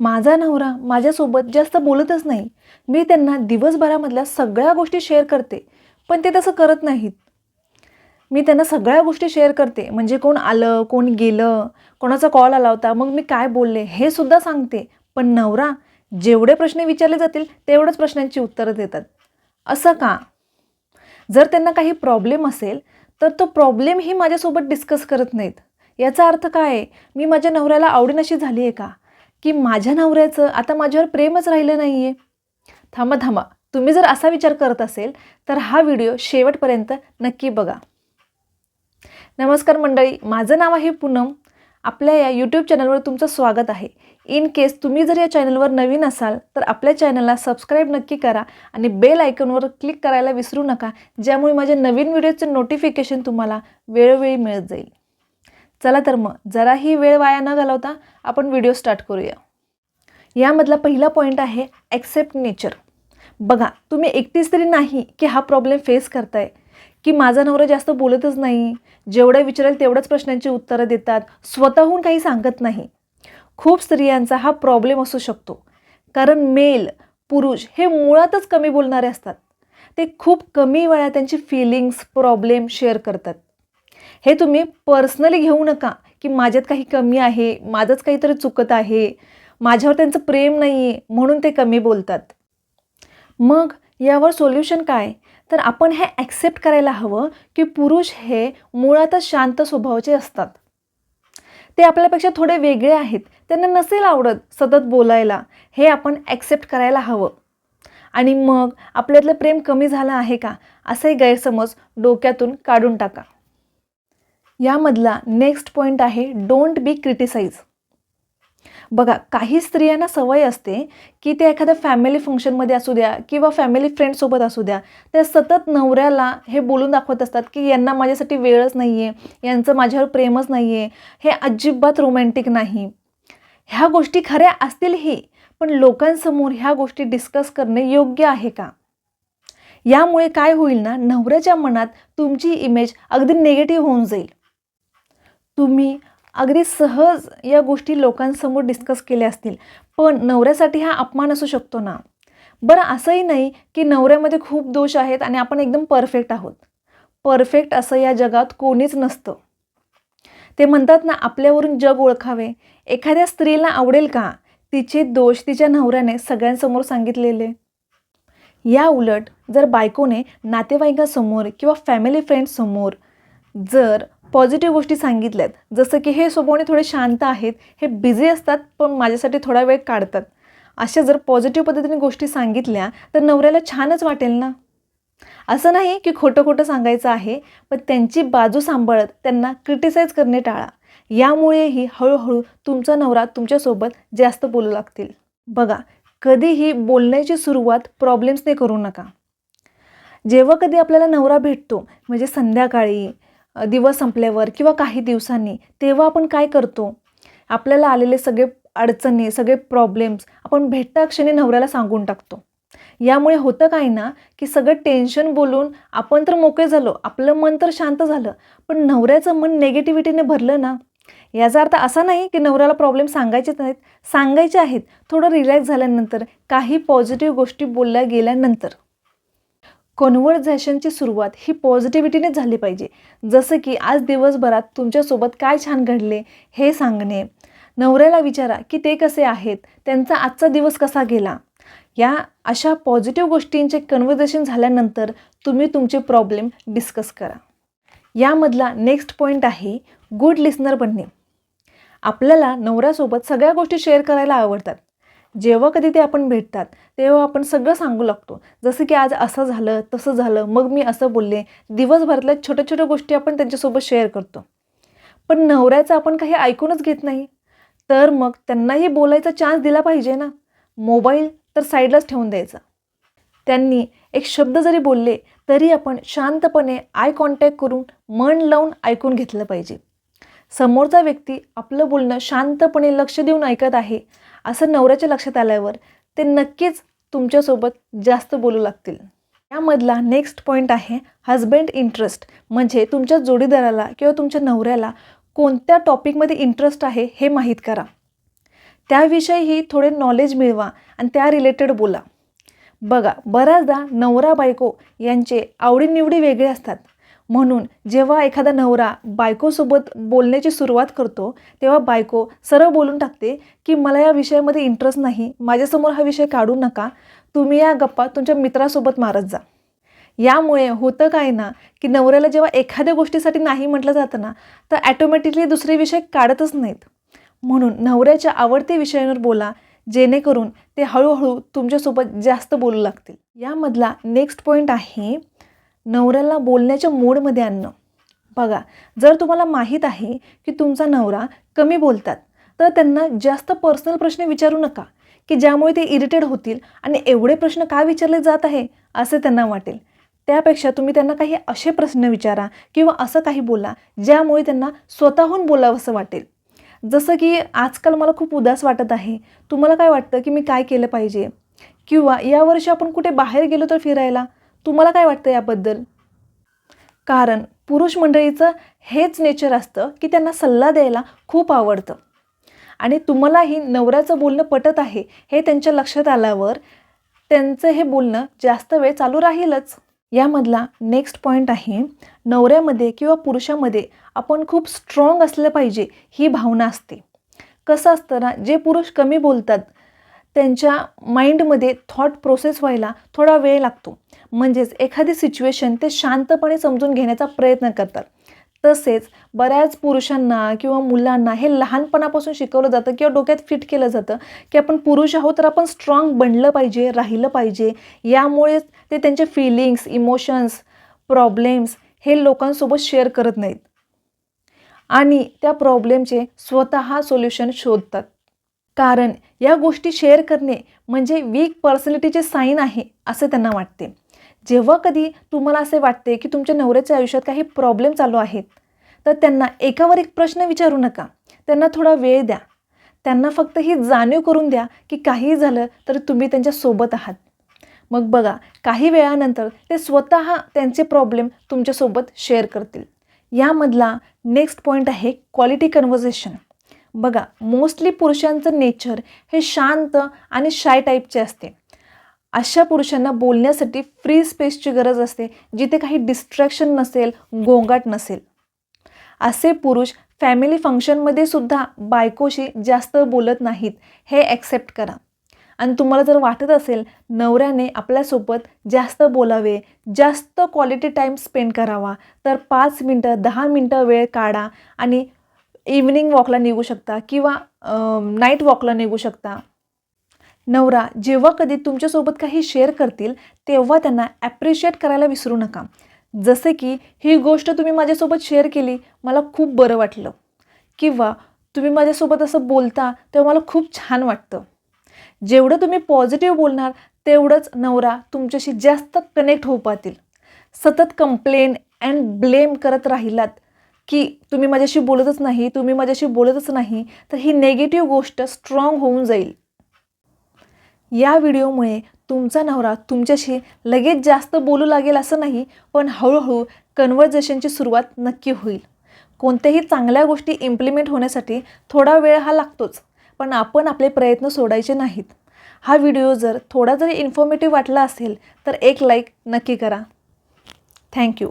माझा नवरा माझ्यासोबत जास्त बोलतच नाही. मी त्यांना दिवसभरामधल्या सगळ्या गोष्टी शेअर करते पण ते तसं करत नाहीत. मी त्यांना सगळ्या गोष्टी शेअर करते म्हणजे कोण आलं कोण गेलं कोणाचा कॉल आला होता मग मी काय बोलले हे सुद्धा सांगते. पण नवरा जेवढे प्रश्न विचारले जातील तेवढ्याच प्रश्नांची उत्तरं देतात. असं का? जर त्यांना काही प्रॉब्लेम असेल तर तो प्रॉब्लेमही माझ्यासोबत डिस्कस करत नाहीत. याचा अर्थ काय आहे? मी माझ्या नवऱ्याला आवडीनशी झाली आहे का? की माझ्या नवऱ्याचं आता माझ्यावर प्रेमच राहिलं नाही आहे थांबा थांबा. तुम्ही जर असा विचार करत असेल तर हा व्हिडिओ शेवटपर्यंत नक्की बघा. नमस्कार मंडळी माझं नाव आहे पूनम. आपल्या या यूट्यूब चॅनलवर तुमचं स्वागत आहे. इन केस तुम्ही जर या चॅनलवर नवीन असाल तर आपल्या चॅनलला सबस्क्राईब नक्की करा आणि बेल आयकॉनवर क्लिक करायला विसरू नका ज्यामुळे माझ्या नवीन व्हिडिओचं नोटिफिकेशन तुम्हाला वेळोवेळी मिळत जाईल. चला तर मग जराही वेळ वाया न घालवता आपण व्हिडिओ स्टार्ट करूया. यामधला पहिला पॉईंट आहे ॲक्सेप्ट नेचर बघा तुम्ही एकटीच तरी नाही की हा प्रॉब्लेम फेस करताय. की माझा नवरा जास्त बोलतच नाही जेवढं विचारेल तेवढ्याच प्रश्नांची उत्तरं देतात स्वतःहून काही सांगत नाही. खूप स्त्रियांचा हा प्रॉब्लेम असू शकतो. कारण मेल पुरुष हे मुळातच कमी बोलणारे असतात. ते खूप कमी वेळा त्यांची फिलिंग्स प्रॉब्लेम शेअर करतात. हे तुम्ही पर्सनली घेऊ नका की माझ्यात काही कमी आहे माझंच काहीतरी चुकत आहे माझ्यावर त्यांचं प्रेम नाही आहे म्हणून ते कमी बोलतात. मग यावर सोल्युशन काय? तर आपण हे ॲक्सेप्ट करायला हवं की पुरुष हे मुळातच शांत स्वभावाचे असतात. ते आपल्यापेक्षा थोडे वेगळे आहेत त्यांना नसेल आवडत सतत बोलायला हे आपण ॲक्सेप्ट करायला हवं. आणि मग आपल्यातलं प्रेम कमी झालं आहे का असंही गैरसमज डोक्यातून काढून टाका. यामधला नेक्स्ट पॉईंट आहे डोंट बी क्रिटिसाइज बघा काही स्त्रियांना सवय असते की ते एखाद्या फॅमिली फंक्शनमध्ये असू द्या किंवा फॅमिली फ्रेंडसोबत असू द्या त्या सतत नवऱ्याला हे बोलून दाखवत असतात की यांना माझ्यासाठी वेळच नाही आहे यांचं माझ्यावर प्रेमच नाही आहे हे अजिबात रोमॅन्टिक नाही. ह्या गोष्टी खऱ्या असतीलही पण लोकांसमोर ह्या गोष्टी डिस्कस करणे योग्य आहे का? यामुळे काय होईल ना नवऱ्याच्या मनात तुमची इमेज अगदी निगेटिव्ह होऊन जाईल. तुम्ही अगदी सहज या गोष्टी लोकांसमोर डिस्कस केल्या असतील. पण नवऱ्यासाठी हा अपमान असू शकतो ना? बरं असंही नाही की नवऱ्यामध्ये खूप दोष आहेत आणि आपण एकदम परफेक्ट आहोत. परफेक्ट असं या जगात कोणीच नसतं. ते म्हणतात ना आपल्यावरून जग ओळखावे. एखाद्या स्त्रीला आवडेल का? तिचे दोष तिच्या नवऱ्याने सगळ्यांसमोर सांगितलेले. या उलट जर बायकोने नातेवाईकांसमोर किंवा फॅमिली फ्रेंड्ससमोर जर पॉझिटिव्ह गोष्टी सांगितल्यात. जसं की हे स्वभावाने थोडे शांत आहेत हे बिझी असतात पण माझ्यासाठी थोडा वेळ काढतात. अशा जर पॉझिटिव्ह पद्धतीने गोष्टी सांगितल्या तर नवऱ्याला छानच वाटेल ना? असं नाही की खोटं खोटं सांगायचं आहे पण त्यांची बाजू सांभाळत त्यांना क्रिटिसाइज करणे टाळा. यामुळेही हळूहळू तुमचा नवरा तुमच्यासोबत जास्त बोलू लागतील. बघा कधीही बोलण्याची सुरुवात प्रॉब्लेम्सने करू नका. जेव्हा कधी आपल्याला नवरा भेटतो म्हणजे संध्याकाळी दिवस संपल्यावर किंवा काही दिवसांनी तेव्हा आपण काय करतो? आपल्याला आलेले सगळे अडचणी सगळे प्रॉब्लेम्स आपण भेटता क्षणी नवऱ्याला सांगून टाकतो. यामुळे होतं काय ना की सगळं टेन्शन बोलून आपण तर मोकळे झालो आपलं मन तर शांत झालं पण नवऱ्याचं मन नेगेटिव्हिटीने भरलं ना? याचा अर्थ असा नाही की नवऱ्याला प्रॉब्लेम सांगायचेच नाहीत सांगायचे आहेत. थोडं रिलॅक्स झाल्यानंतर काही पॉझिटिव्ह गोष्टी बोलल्या गेल्यानंतर. कन्व्हर्झेशनची सुरुवात ही पॉझिटिव्हिटीनेच झाली पाहिजे. जसं की आज दिवसभरात तुमच्यासोबत काय छान घडले हे सांगणे. नवऱ्याला विचारा की ते कसे आहेत? त्यांचा आजचा दिवस कसा गेला? या अशा पॉझिटिव्ह गोष्टींचे कन्वर्झेशन झाल्यानंतर तुम्ही तुमचे प्रॉब्लेम डिस्कस करा. यामधला नेक्स्ट पॉईंट आहे गुड लिसनर बनणे. आपल्याला नवऱ्यासोबत सगळ्या गोष्टी शेअर करायला आवडतात. जेव्हा कधी ते आपण भेटतात तेव्हा आपण सगळं सांगू लागतो. जसं की आज असं झालं तसं झालं मग मी असं बोलले. दिवसभरातल्या छोट्या छोट्या गोष्टी आपण त्यांच्यासोबत शेअर करतो. पण नवऱ्याचं आपण काही ऐकूनच घेत नाही. तर मग त्यांनाही बोलायचा चान्स दिला पाहिजे ना. मोबाईल तर साईडलाच ठेवून द्यायचा. त्यांनी एक शब्द जरी बोलले तरी आपण शांतपणे आय कॉन्टॅक्ट करून मन लावून ऐकून घेतलं पाहिजे. समोरचा व्यक्ती आपलं बोलणं शांतपणे लक्ष देऊन ऐकत आहे असं नवऱ्याच्या लक्षात आल्यावर ते नक्कीच तुमच्यासोबत जास्त बोलू लागतील. यामधला नेक्स्ट पॉईंट आहे हजबंड इंटरेस्ट म्हणजे तुमच्या जोडीदाराला किंवा तुमच्या नवऱ्याला कोणत्या टॉपिकमध्ये इंटरेस्ट आहे हे माहीत करा. त्याविषयीही थोडे नॉलेज मिळवा आणि त्या रिलेटेड बोला. बघा बऱ्याचदा नवरा बायको यांचे आवडीनिवडी वेगळे असतात. म्हणून जेव्हा एखादा नवरा बायकोसोबत बोलण्याची सुरुवात करतो तेव्हा बायको सरळ बोलून टाकते की मला या विषयामध्ये इंटरेस्ट नाही माझ्यासमोर हा विषय काढू नका तुम्ही या गप्पा तुमच्या मित्रासोबत मारत जा. यामुळे होतं काय ना की नवऱ्याला जेव्हा एखाद्या गोष्टीसाठी नाही म्हटलं जातं ना तर ॲटोमॅटिकली दुसरे विषय काढतच नाहीत. म्हणून नवऱ्याच्या आवडते विषयांवर बोला जेणेकरून ते हळूहळू तुमच्यासोबत जास्त बोलू लागतील. यामधला नेक्स्ट पॉईंट आहे नवऱ्याला बोलण्याच्या मोडमध्ये आणणं. बघा जर तुम्हाला माहीत आहे की तुमचा नवरा कमी बोलतात तर त्यांना जास्त पर्सनल प्रश्न विचारू नका की ज्यामुळे ते इरिटेड होतील आणि एवढे प्रश्न का विचारले जात आहे असे त्यांना वाटेल. त्यापेक्षा तुम्ही त्यांना काही असे प्रश्न विचारा किंवा असं काही बोला ज्यामुळे त्यांना स्वतःहून बोलावंसं वाटेल. जसं की आजकाल मला खूप उदास वाटत आहे. तुम्हाला काय वाटतं की मी काय केलं पाहिजे? किंवा यावर्षी आपण कुठे बाहेर गेलो तर फिरायला? तुम्हाला काय वाटतं याबद्दल? कारण पुरुष मंडळीचं हेच नेचर असतं की त्यांना सल्ला द्यायला खूप आवडतं. आणि तुम्हालाही नवऱ्याचं बोलणं पटत आहे हे त्यांच्या लक्षात आल्यावर त्यांचं हे बोलणं जास्त वेळ चालू राहीलच. यामधला नेक्स्ट पॉईंट आहे नवऱ्यामध्ये किंवा पुरुषामध्ये आपण खूप स्ट्रॉंग असलं पाहिजे ही भावना असते. कसं असतं ना जे पुरुष कमी बोलतात त्यांच्या माइंडमध्ये थॉट प्रोसेस व्हायला थोडा वेळ लागतो. म्हणजेच एखादी सिच्युएशन ते शांतपणे समजून घेण्याचा प्रयत्न करतात. तसेच बऱ्याच पुरुषांना किंवा मुलांना हे लहानपणापासून शिकवलं जातं किंवा डोक्यात फिट केलं जातं की आपण पुरुष आहोत तर आपण स्ट्रॉंग बनलं पाहिजे राहिलं पाहिजे. यामुळेच ते त्यांचे फिलिंग्स इमोशन्स प्रॉब्लेम्स हे लोकांसोबत शेअर करत नाहीत. आणि त्या प्रॉब्लेमचे स्वतः सोल्युशन शोधतात. कारण या गोष्टी शेअर करणे म्हणजे वीक पर्सनॅलिटीचे साईन आहे असे त्यांना वाटते. जेव्हा कधी तुम्हाला असे वाटते की तुमच्या नवऱ्याच्या आयुष्यात काही प्रॉब्लेम चालू आहेत तर त्यांना एकावर एक प्रश्न विचारू नका. त्यांना थोडा वेळ द्या. त्यांना फक्त ही जाणीव करून द्या की काहीही झालं तर तुम्ही त्यांच्यासोबत आहात. मग बघा काही वेळानंतर ते स्वतः त्यांचे प्रॉब्लेम तुमच्यासोबत शेअर करतील. यामधला नेक्स्ट पॉईंट आहे क्वालिटी कन्व्हर्सेशन बघा मोस्टली पुरुषांचं नेचर हे शांत आणि शाय टाईपचे असते. अशा पुरुषांना बोलण्यासाठी फ्री स्पेसची गरज असते जिथे काही डिस्ट्रॅक्शन नसेल गोंगाट नसेल. असे पुरुष फॅमिली फंक्शनमध्ये सुद्धा बायकोशी जास्त बोलत नाहीत हे ॲक्सेप्ट करा. आणि तुम्हाला जर वाटत असेल नवऱ्याने आपल्यासोबत जास्त बोलावे जास्त क्वालिटी टाईम स्पेंड करावा तर पाच मिनटं दहा मिनटं वेळ काढा आणि इव्हनिंग वॉकला निघू शकता किंवा नाईट वॉकला निघू शकता. नवरा जेव्हा कधी तुमच्यासोबत काही शेअर करतील तेव्हा त्यांना ॲप्रिशिएट करायला विसरू नका. जसे की ही गोष्ट तुम्ही माझ्यासोबत शेअर केली मला खूप बरं वाटलं. किंवा तुम्ही माझ्यासोबत असं बोलता तेव्हा मला खूप छान वाटतं. जेवढं तुम्ही पॉझिटिव्ह बोलणार तेवढंच नवरा तुमच्याशी जास्त कनेक्ट होऊ पाहतील. सतत कंप्लेन अँड ब्लेम करत राहिलात की तुम्ही माझ्याशी बोलतच नाही तुम्ही माझ्याशी बोलतच नाही तर ही नेगेटिव्ह गोष्ट स्ट्रॉंग होऊन जाईल. या व्हिडिओमुळे तुमचा नवरा तुमच्याशी लगेच जास्त बोलू लागेल असं नाही पण हळूहळू कन्व्हर्जेशनची सुरुवात नक्की होईल. कोणत्याही चांगल्या गोष्टी इम्प्लिमेंट होण्यासाठी थोडा वेळ हा लागतोच पण आपण आपले प्रयत्न सोडायचे नाहीत. हा व्हिडिओ जर थोडा जरी इन्फॉर्मेटिव्ह वाटला असेल तर एक लाईक नक्की करा. थँक्यू